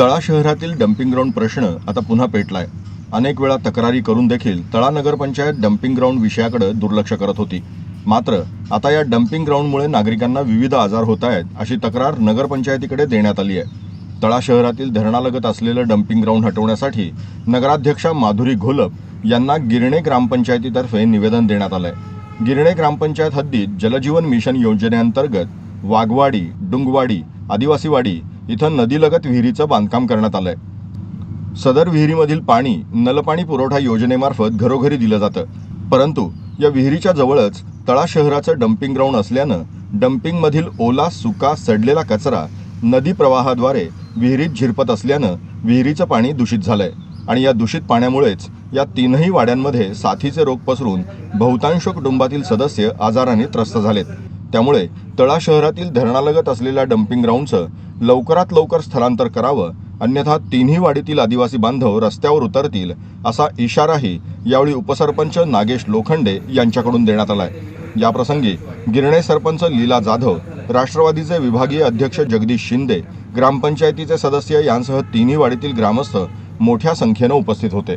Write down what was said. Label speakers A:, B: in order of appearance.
A: तळा शहरातील dumping ground प्रश्न आता पुन्हा पेटलाय. अनेक वेळा तक्रारी करून देखील तळा नगरपंचायत डम्पिंग ग्राउंड विषयाकडे दुर्लक्ष करत होती. मात्र आता या डम्पिंग ग्राउंडमुळे नागरिकांना विविध आजार होत आहेत अशी तक्रार नगरपंचायतीकडे देण्यात आली आहे. तळा शहरातील धरणालगत असलेलं डम्पिंग ग्राउंड हटवण्यासाठी नगराध्यक्षा माधुरी घोलप यांना गिरणे ग्रामपंचायतीतर्फे निवेदन देण्यात आलंय. गिरणे ग्रामपंचायत हद्दीत जलजीवन मिशन योजनेअंतर्गत वाघवाडी डुंगवाडी आदिवासीवाडी इथं नदीलगत विहिरीचं बांधकाम करण्यात आलंय. सदर विहिरीमधील पाणी नलपाणी पुरवठा योजनेमार्फत घरोघरी दिलं जातं. परंतु या विहिरीच्या जवळच तळा शहराचं डम्पिंग ग्राउंड असल्यानं डम्पिंगमधील ओला सुका सडलेला कचरा नदी प्रवाहाद्वारे विहिरीत झिरपत असल्यानं विहिरीचं पाणी दूषित झालंय. आणि या दूषित पाण्यामुळेच या तीनही वाड्यांमध्ये साथीचे रोग पसरून बहुतांश कुटुंबातील सदस्य आजाराने त्रस्त झालेत. त्यामुळे तळा शहरातील धरणालगत असलेल्या डम्पिंग ग्राउंडचं लवकरात लवकर स्थलांतर करावं अन्यथा तिन्ही वाडीतील आदिवासी बांधव रस्त्यावर उतरतील असा इशाराही यावेळी उपसरपंच नागेश लोखंडे यांच्याकडून देण्यात आलाय. याप्रसंगी गिरणे सरपंच लीला जाधव राष्ट्रवादीचे विभागीय अध्यक्ष जगदीश शिंदे ग्रामपंचायतीचे सदस्य यांसह तिन्ही वाडीतील ग्रामस्थ मोठ्या संख्येनं उपस्थित होते.